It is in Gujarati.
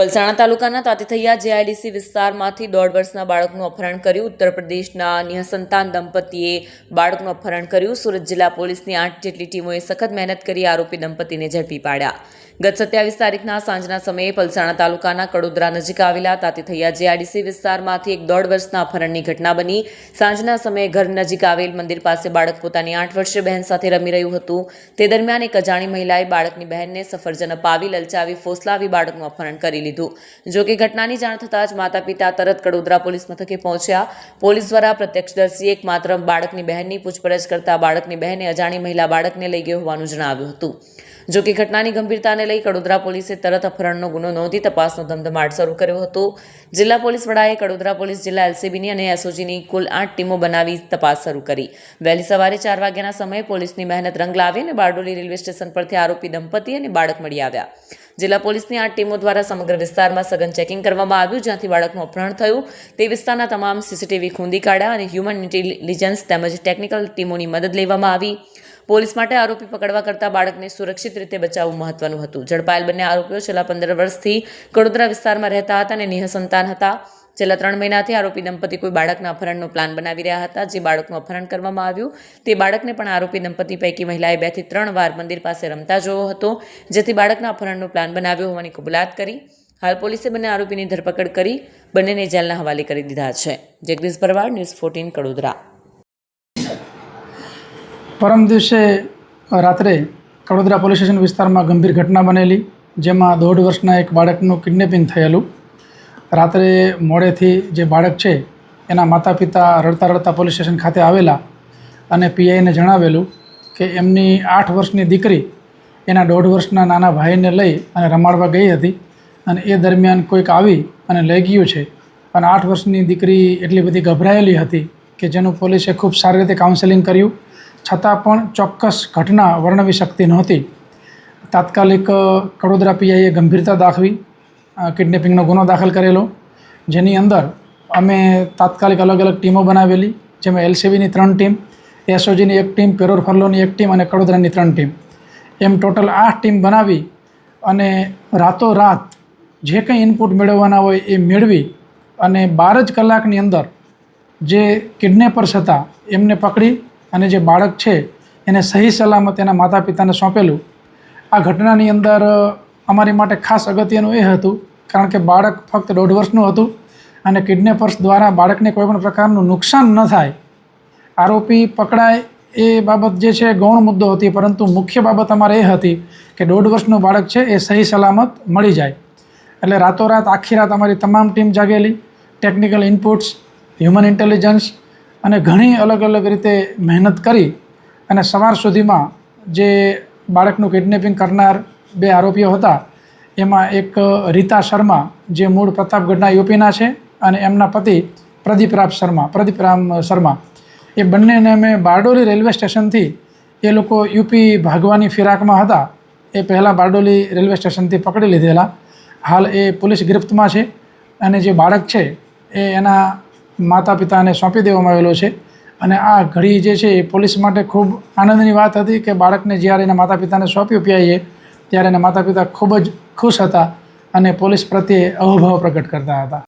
પલસાણા તાલુકાના તાતીથૈયા જેઆઈડીસી વિસ્તારમાંથી દોઢ વર્ષના બાળકનું અપહરણ કર્યું. ઉત્તર પ્રદેશના નિઃસંતાન દંપતીએ બાળકનું અપહરણ કર્યું. સુરત જિલ્લા પોલીસની આઠ જેટલી ટીમોએ સખત મહેનત કરી આરોપી દંપતીને ઝડપી પાડ્યા. ગત સત્યાવીસ તારીખના સાંજના સમયે પલસાણા તાલુકાના કડોદરા નજીક આવેલા તાતીથૈયા જીઆરડીસી વિસ્તારમાંથી એક દોઢ વર્ષના અપહરણની ઘટના બની. સાંજના સમયે ઘર નજીક આવેલ મંદિર પાસે બાળક પોતાની આઠ વર્ષીય બહેન સાથે રમી રહ્યું હતું. તે દરમિયાન એક અજાણી મહિલાએ બાળકની બહેનને સફરજન અપાવી, લલચાવી, ફોસલાવી બાળકનું અપહરણ કરી લીધું. જોકે ઘટનાની જાણ થતાં જ માતા પિતા તરત કડોદરા પોલીસ મથકે પહોંચ્યા. પોલીસ દ્વારા પ્રત્યક્ષદર્શીએ એક માત્ર બાળકની બહેનની પૂછપરછ કરતા બાળકની બહેને અજાણી મહિલા બાળકને લઈ ગઈ હોવાનું જણાવ્યું હતું. જો કે ઘટનાની ગંભીરતાને લઈ કડોદરા પોલીસે તરત અપહરણનો ગુનો નોંધી તપાસનો ધમધમાટ શરૂ કર્યો હતો. જિલ્લા પોલીસ વડાએ કડોદરા પોલીસ જિલ્લા એલસીબીની અને એસઓજીની કુલ આઠ ટીમો બનાવી તપાસ શરૂ કરી. વહેલી સવારે ચાર વાગ્યાના સમયે પોલીસની મહેનત રંગ લાવી અને બારડોલી રેલવે સ્ટેશન પરથી આરોપી દંપતી અને બાળક મળી આવ્યા. જિલ્લા પોલીસની આઠ ટીમો દ્વારા સમગ્ર વિસ્તારમાં સઘન ચેકિંગ કરવામાં આવ્યું, જ્યાંથી બાળકનું અપહરણ થયું. તે વિસ્તારના તમામ સીસીટીવી ખૂંદી કાઢ્યા અને હ્યુમન ઇન્ટેલિજન્સ તેમજ ટેકનિકલ ટીમોની મદદ લેવામાં આવી. પોલીસ માટે આરોપી પકડવા કરતાં બાળકને સુરક્ષિત રીતે બચાવવું મહત્વનું હતું. ઝડપાયેલ બંને આરોપીઓ છેલ્લા પંદર વર્ષથી કડોદરા વિસ્તારમાં રહેતા હતા અને નિઃસંતાન હતા. છેલ્લા ત્રણ મહિનાથી આરોપી દંપતી કોઈ બાળકના અપહરણનો પ્લાન બનાવી રહ્યા હતા, જે બાળકનું અપહરણ કરવામાં આવ્યું. તે બાળકને પણ આરોપી દંપતી પૈકી મહિલાએ બેથી ત્રણ વાર મંદિર પાસે રમતા જોયો હતો, જેથી બાળકના અપહરણનો પ્લાન બનાવ્યો હોવાની કબૂલાત કરી. હાલ પોલીસે બંને આરોપીની ધરપકડ કરી, બંનેને જેલના હવાલે કરી દીધા છે. Jagdish Bharwad, news fourteen, Kadodara. પરમ દિવસે રાત્રે કડોદરા પોલીસ સ્ટેશન વિસ્તારમાં ગંભીર ઘટના બનેલી, જેમાં દોઢ વર્ષના એક બાળકનું કિડનેપિંગ થયેલું. રાત્રે મોડેથી જે બાળક છે, એના માતા પિતા રડતા રડતા પોલીસ સ્ટેશન ખાતે આવેલા અને પીઆઈને જણાવેલું કે એમની આઠ વર્ષની દીકરી એના દોઢ વર્ષના નાના ભાઈને લઈ અને રમાડવા ગઈ હતી અને એ દરમિયાન કોઈક આવી અને લઈ ગયું છે. અને આઠ વર્ષની દીકરી એટલી બધી ગભરાયેલી હતી કે જેનું પોલીસે ખૂબ સારી રીતે કાઉન્સેલિંગ કર્યું છતાં પણ ચોક્કસ ઘટના વર્ણવી શકતી નહોતી. તાત્કાલિક કડોદરા પીઆઈએ ગંભીરતા દાખવી કિડનેપિંગનો ગુનો દાખલ કરેલો. જેની અંદર અમે તાત્કાલિક અલગ અલગ ટીમો બનાવેલી, જેમાં એલસીબીની ત્રણ ટીમ, એસઓજીની એક ટીમ પેરોર ફરલોની એક ટીમ અને કડોદરાની ત્રણ ટીમ. એમ ટોટલ આઠ ટીમ બનાવી અને રાતોરાત જે કંઈ ઇનપુટ મેળવવાના હોય એ મેળવી અને બાર જ કલાકની અંદર જે કિડનેપર્સ હતા એમને પકડી અને જે બાળક છે, એને સહી સલામત એના માતા પિતાને સોંપેલું. આ ઘટનાની અંદર અમારી માટે ખાસ અગત્યનું એ હતું, કારણ કે બાળક ફક્ત દોઢ વર્ષનું હતું અને કિડનેપર્સ દ્વારા બાળકને કોઈપણ પ્રકારનું નુકસાન ન થાય. આરોપી પકડાય એ બાબત જે છે, ગૌણ મુદ્દો હતી, પરંતુ મુખ્ય બાબત અમારે એ હતી કે દોઢ વર્ષનું બાળક છે, એ સહી સલામત મળી જાય. એટલે રાતોરાત, આખી રાત અમારી તમામ ટીમ જાગેલી, ટેકનિકલ ઇનપુટ્સ, હ્યુમન ઇન્ટેલિજન્સ અને ઘણી અલગ અલગ રીતે મહેનત કરી અને સવાર સુધીમાં જે બાળકનું કિડનેપિંગ કરનાર બે આરોપીઓ હતા, એમાં એક રીતા શર્મા, જે મૂળ પ્રતાપગઢના યુપીના છે, અને એમના પતિ પ્રદીપરામ શર્મા પ્રદીપરામ શર્મા. એ બંનેને અમે બારડોલી રેલવે સ્ટેશનથી એ લોકો યુપી ભાગવાની ફિરાકમાં હતા, એ પહેલાં બારડોલી રેલવે સ્ટેશનથી પકડી લીધેલા. હાલ એ પોલીસ ગિરફ્તમાં છે અને જે બાળક છે, એ એના માતા પિતાને સોંપી દેવામાં આવેલો છે. અને આ ઘડી જે છે એ પોલીસ માટે ખૂબ આનંદની વાત હતી કે બાળકને જ્યારે એના માતા પિતાને સોંપ્યું પીઆઈએ ત્યારે એના માતા પિતા ખૂબ જ ખુશ હતા અને પોલીસ પ્રત્યે અહોભાવ પ્રગટ કરતા હતા.